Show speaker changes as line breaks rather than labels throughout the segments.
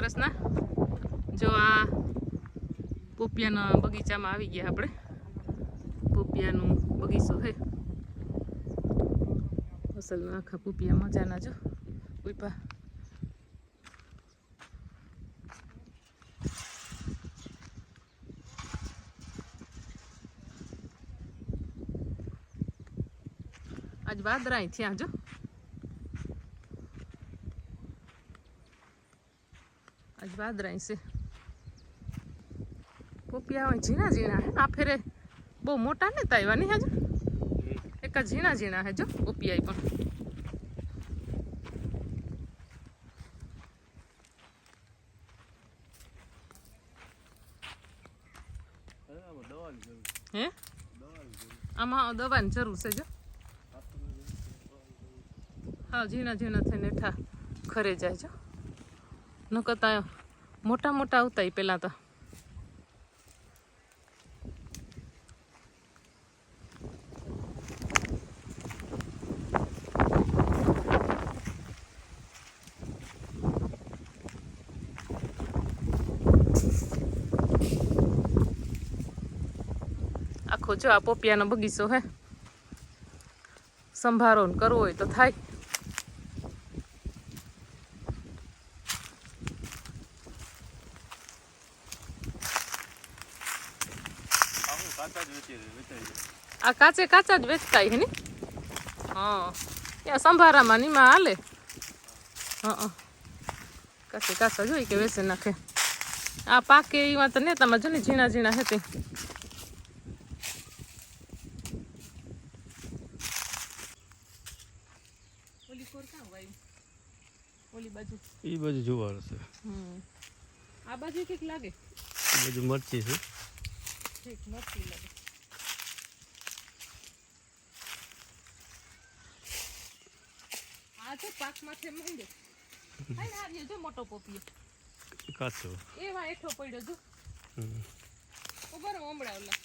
કૃષ્ણ જો આ પોપિયાના બગીચામાં આવી ગયા આપણે. પોપિયાનું બગીચો છે. અસલમાં આખા પોપિયા મજાના જો. ઉપા આજ વાદરા થયા જો. આજ વાદળાય છે. પોપિયા હોય ઝીણા ઝીણા હે. આ ફેરે બહુ મોટા ને તાયવા નહીં હજુ? એક જ ઝીણા ઝીણા હે જો પોપિયા પણ. હે? આમાં દવાની જરૂર છે જો. હા, ઝીણા ઝીણા થઈને ઠા ખરે જાય જો. નકતા મોટા મોટા આવતા એ પહેલાં તો. આખો જો આ પોપિયાનો બગીચો હે. સંભારો કરવો હોય તો થાય આ કાચે કાચા જ વેચતા હે ને? હા. ત્યાં સંભારામાં નીમાં હાલે. હા કાચે કાચા જોઈ કે વેચે નાખે. આ પાકે એમાં તો ને તમે જો ને ઝીણા ઝીણા હતી ઓલી બાજુ.
એ બાજુ
આ બાજુ કંઈક લાગે.
બાજુ મરચી છે.
ઠીક મરચી લાગે. આ જો પાકમાં છે મંદિર હાય આવ્યો જો મોટો પોપિયો
કાચો.
એવા હેઠો પડ્યો જો. ઊભા રહો હમણાં ઓલા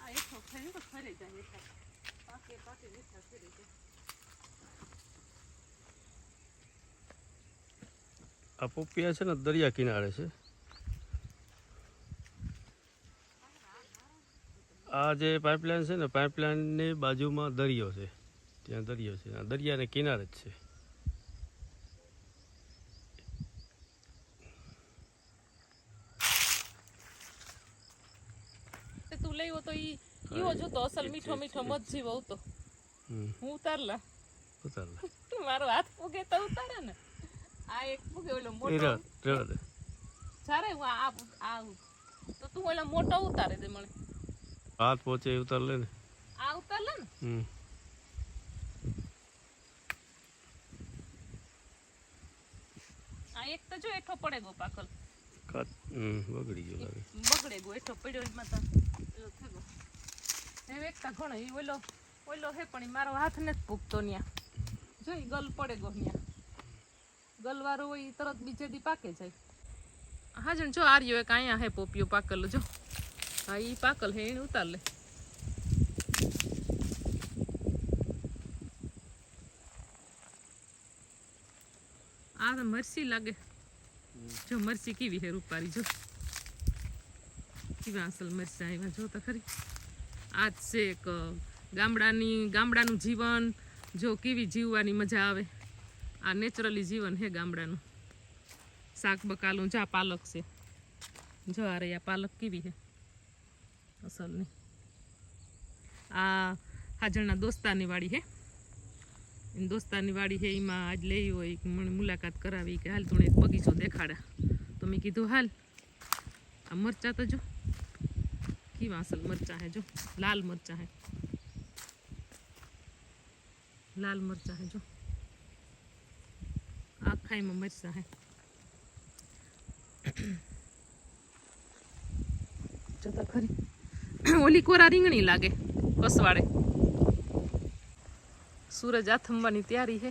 આ હેઠો ખાઈ તો ફરે જાય હેઠા. પાકે પાકે હેઠા ફરે જાય.
આ પોપિયા છે ને દરિયા કિનારે છે. આ જે પાઇપલાઇન છે ને પાઇપલાઇનની બાજુમાં દરિયો છે. ત્યાં દરિયો છે. આ દરિયાને કિનારે જ છે.
તું લઈ તો ઈ ઈવો જોતો અસલ મીઠો મીઠો મત જીવો તો હું ઉતારલા.
ઉતાર
મારો હાથ પૂગે તો ઉતારે ને. આ એક પૂગે ઓલો મોટો. જ્યારે હું આ આ તો તું ઓલા મોટો ઉતારે દે મને.
હાથ પહોંચે ઉતાર લે ને.
આ ઉતાર લે ને?
હમ.
એક તો જો એઠો પડે ગો પાકલ
બગડી ગયો લાગે.
બગડે ગો એઠો પડ્યો એમાં તો. હવે એકતા ઘણો ઈ ઓલો ઓલો હે પણ મારો હાથ ને જ પૂગતો ન્યા. જો ઈ ગલ પડે ગો ન્યા. ગલવાળો હોય ઈ તરત બીજે દી પાકે જાય. હા જો આર્યો એક અહીંયા હે પોપિયો પાકલ જો. હા ઈ પાકલ હે એને ઉતાર લે. તો મરસી લાગે. જો મરસી કેવી હે રૂપારી, જો. કેવા અસલ મરચા આવ્યા જો તો ખરી. જ છે એક ગામડાની, ગામડાનું જીવન, જો કેવી જીવવાની મજા આવે. આ નેચરલી જીવન હે ગામડાનું. શાક બકાલું, જા, પાલક છે. જો આ રહી આ પાલક કેવી હે અસલની. આ હાજરના દોસ્તાની વાળી હે. એની દોસ્તાની વાડી હે એમાં આજ લેવી હોય મને મુલાકાત કરાવી, કે હાલ તું એક બગીચો દેખાડા. તો મેં કીધું, હાલ, આ મરચાં તો જો. કેવા અસલ મરચા હે જો. લાલ મરચા હે લાલ મરચા હે જો. આખાઈમાં મરચા હે જોતા ખરી. ઓલી કોરા રીંગણી લાગે કસવાડે સૂરજ આથમવાની તૈયારી હે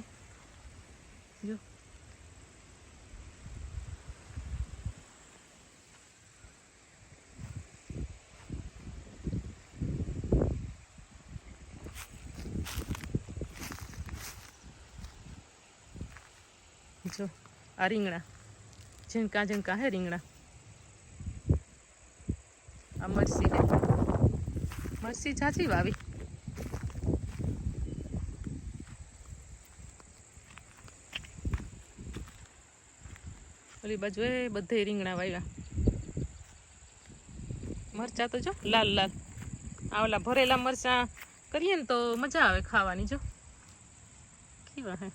જો. જો, આ રીંગણા. ઝીણકા ઝીણકા હે રીંગણા. આ મરસી મરસી ચાચી વાવી. ઓલી બાજુ એ બધે રીંગણા વાવ્યા મરચા તો જો, લાલ લાલ. આ ભરેલા મરચા કરીએ ને તો મજા આવે ખાવાની જો. કેવા હે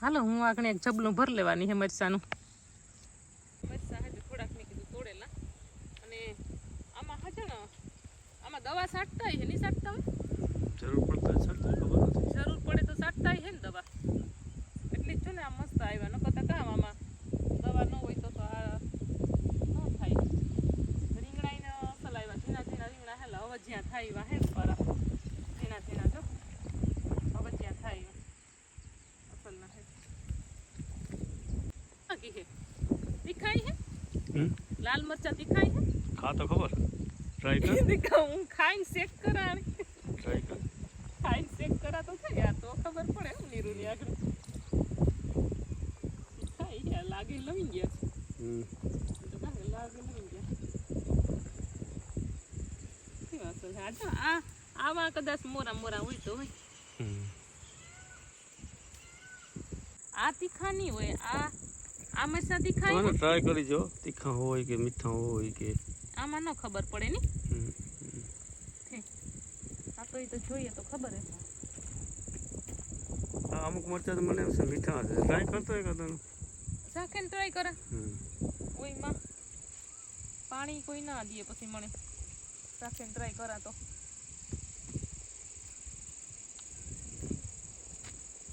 હાલો, હું આગળ એક જબલું ભર લેવાની હે મરચાનું. મરચા હજુ થોડાક મેં તોડેલા. અને આમાં હજણ, આમાં દવા છાંટતા હોય નહીં છાંટતા હોય?
જરૂર પડતા ચાલતો ખબર નથી.
જરૂર પડે તો છાંટતા હે ને દવા. એટલી જ છે ને આ મસ્ત આવ્યા. ન કરતા કામ આમાં દવા ન હોય તો તો આ ન થાય. રીંગણાઈને અસલ આવ્યા. ઝીણા ઝીણા રીંગણા હેલા હવે જ્યાં થાય એવા હે પરા. ઝીણા ઝીણા જો. હવે જ્યાં થાય અસલ ના હે. બાકી હે? દેખાય હે? લાલ મરચા દેખાય હે?
ખા તો ખબર. ટ્રાય કર
દીકા હું ખાઈને શેક કરાણી ખાઈને શેક કરા તો યાર તો ખબર પડે હું નીરુની આગળ. ખાઈ લાગે લવી ગયા છે.
હમ.
તો કાંઈ લાગે લવી ગયા કેવા અસલ છે આ જો આ આમાં કદાચ મોરા મોરા હોય તો હોય. આ તીખા નહીં હોય આ આ તીખા
ટ્રાય કરી જો તીખા હોય કે મીઠા હોય કે
આમાં ન ખબર પડે ને.
હમ
આ તો એ તો જોઈએ તો ખબર હે
અમુક મરચા તો મને એમ છે મીઠા છે. ટ્રાય કરતો હોય કદાચ
ચાખીને ટ્રાય કરે. ઓયમાં પાણી કોઈ ના દે પછી મને. ચાખીને ટ્રાય કરા તો.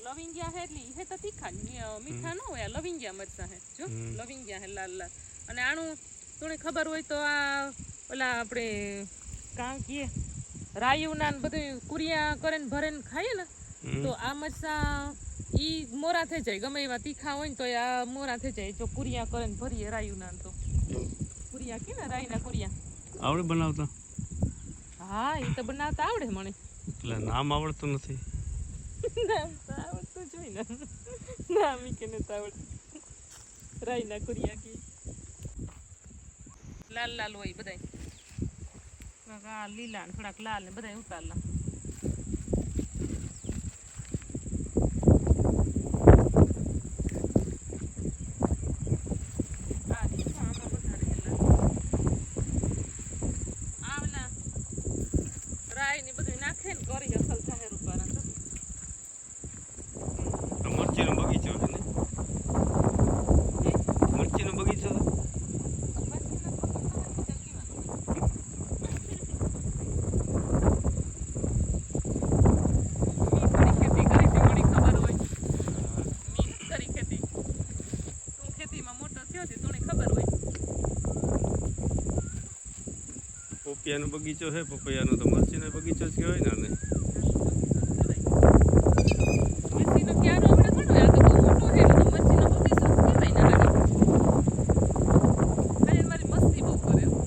લવિંગિયા હે એટલે હે તો તીખા મીઠા ન હોય લવિંગિયા મરચા હે. જો. લવિંગિયા હે લાલ લાલ. અને આનું તને ખબર હોય તો આ ઓલા આપણે કાં કીએ? રાયુના ને બધું કુરિયા કરે ને ભરે ને ખાઈએ ને તો આ મરચા ઈ મોરા થઈ જાય. ગમે એવા તીખા હોય ને તો આ મોરા થઈ જાય. જો કુરિયા કરે ભરીએ રાયુના તો. કુરિયા કે ને રાયના કુરિયા?
આવડે બનાવતા?
હા એ તો બનાવતા આવડે મને
એટલે નામ આવડતું નથી.
નામ તો આવડતું જ હોય ને. નામ ઈ કે નથી આવડતું. રાયના કુરિયા કે. લાલ લાલ હોય બધાય. થોડાક આ લીલા ને થોડાક લાલ ને બધા ઉતારલા આ રીંગણા આમાં વધારે હેલા. આ ઓલા રાય ને બધું નાખે ને કરી અસલ થાય રૂપારા તો
આ મરચીનો બગીચો છે ને મરચીનો બગીચો છે પોપિયાનો બગીચો છે પપૈયાનો તો મરચીનો બગીચો જ કહેવાય ને આને
મસ્તી બહુ કરે હો.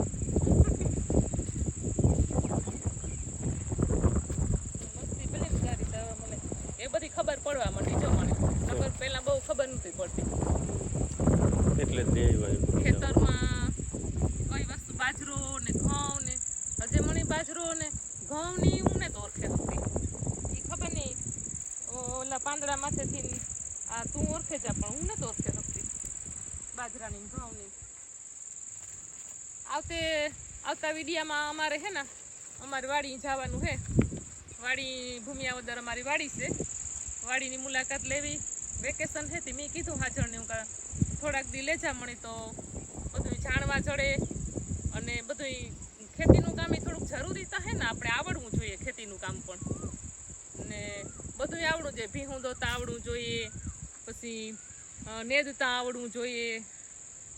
મસ્તી ભલે ને સારી તો હવે મને એ બધી ખબર પડવા માંડી જો મને ખબર પહેલા બહુ ખબર નહોતી પડતી
એટલે જ લઈ આવ્યા એમ.
ખેતરમાં કઈ વસ્તુ બાજરો ને ઘઉં ને હજે મને બાજરો ને ઘઉં ની હું ને તો ઓળખે હતી એ ખબર નહીં ઓલા પાંદડા માથેથી આ તું ઓળખે જા, પણ હું ને ઓળખે શકતી. બાજરાની ભાવની આવતે, આવતા વિડીયામાં અમારે હે ને, અમારી વાડી જવાનું હે. વાડી ભૂમિયાવદર અમારી વાડી છે. વાડીની મુલાકાત લેવી. વેકેશન છે મેં કીધું હાજર ને હું થોડાક દી લેજા મળી તો બધું જાણવા જડે. અને બધું ખેતીનું કામ એ થોડુંક જરૂરી તો હે ને, આપણે આવડવું જોઈએ ખેતીનું કામ પણ. બધું આવડવું જોઈએ. ભીહું દોતા આવડવું જોઈએ. પછી નેદતા આવડવું જોઈએ.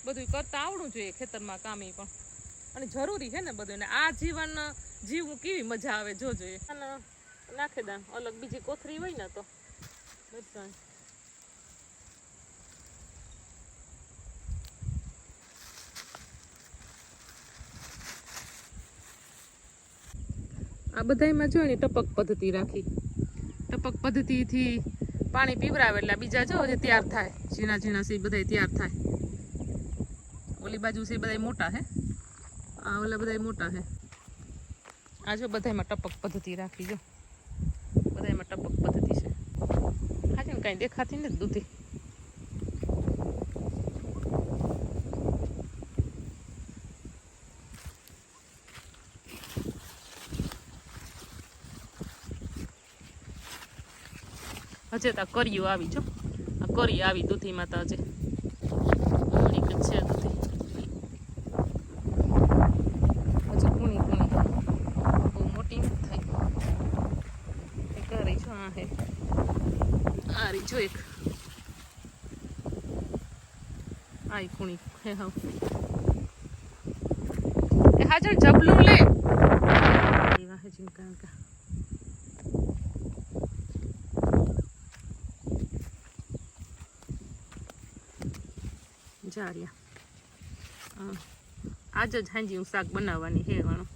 બધું કરતા આવડવું જોઈએ ખેતરમાં કામ પણ. અને જરૂરી છે ને બધું ને આ જીવન જીવવું કેવી મજા આવે જો જોઈએ. નાખે દાન અલગ બીજી કોથરી હોય ને તો. બધા આ બધામાં જો ને ટપક પદ્ધતિ રાખી. ટપક પદ્ધતિથી પાણી પીવરાવે એટલે બીજા જો જે તૈયાર થાય, ઝીણા ઝીણા છે બધા તૈયાર થાય. ઓલી બાજુ છે બધા મોટા હે. આ ઓલા બધા મોટા હે. આ જો બધાયમાં ટપક પદ્ધતિ રાખી જો. બધાયમાં ટપક પદ્ધતિ છે. હાજે કાંઈ દેખાતી નથી દૂધી. હજે તા કર્યું આવી, જો. આ કરી આવી દૂધીમાં તો હજે. જ છે દૂધી? હજુ કુણી કુણી બહુ મોટી નથી થઈ. આ જો આ હે. આ રહી એક. આ ઈ હે હા હાજર જબલું લે. એ વાહે ચિંકા જારિયા હા. આજ જ હાંજી હું શાક બનાવવાની હે વાણું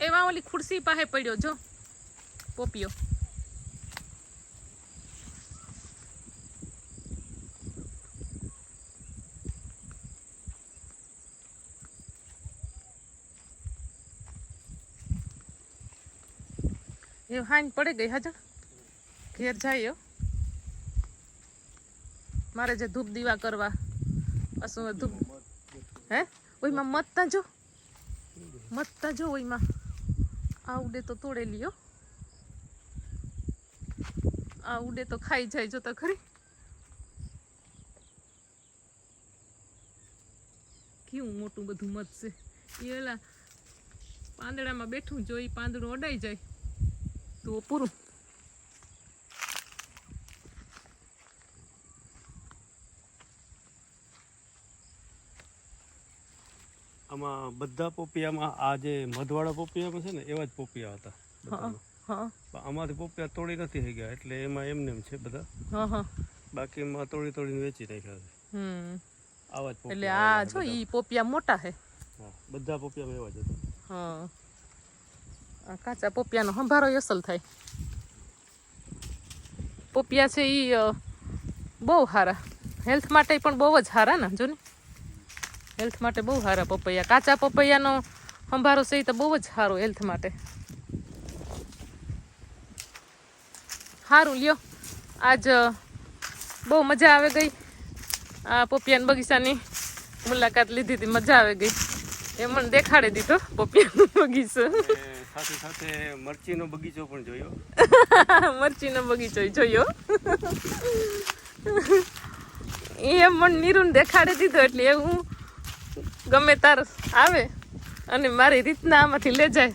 એવા ઓલી ખુરશી પાસે પડ્યો, જો. પોપિયો એ હાંજ પડે ગઈ હાજર ઘેર જાય મારે જે ધૂપ દીવા કરવા, પાછું ધૂપ હે? ઓઈમાં મતતા જો. મતતા જો ઓઈમાં. આ ઉડે તો તોડે લ્યો. આ ઉડે તો ખાઈ જાય જોતા ખરી. કેવું મોટું બધું મત છે. એ ઓલા પાંદડામાં બેઠું જો ઈ પાંદડું અડાઈ જાય. તો પૂરું.
આમાં બધા પોપિયામાં આ જે મધવાળા પોપિયામાં છે ને એવા જ પોપિયા હતા બધામાં. આમાંથી પોપિયા તોડી નથી થઈ ગયા એટલે એમાં એમને એમ છે બધા. બાકી એમાં તોડી તોડીને વેચી નાખ્યા છે. આવા જ
એટલે આ જો ઈ પોપિયા મોટા
છે. બધા પોપિયામાં એવા જ હતા.
હા. કાચા પોપિયાનો સંભારો અસલ થાય. પોપિયા છે ઈ બહુ સારા હેલ્થ માટે પણ બહુ જ સારા ને જો ને હેલ્થ માટે બહુ સારા પપૈયા. કાચા પપૈયાનો સંભારો છે તો બહુ જ સારો હેલ્થ માટે. સારું લ્યો. આજ બહુ મજા આવે ગઈ. આ પોપિયાન બગીચાની મુલાકાત લીધી હતી મજા આવે ગઈ. એ મને દેખાડી દીધો પોપિયાનો બગીચો.
સાથે સાથે મરચીનો બગીચો પણ જોયો.
મરચીનો બગીચો જોયો. એ મને નીરુને દેખાડી દીધો એટલે એવું ગમે તાર આવે અને મારી રીતના આમાંથી લે જાય.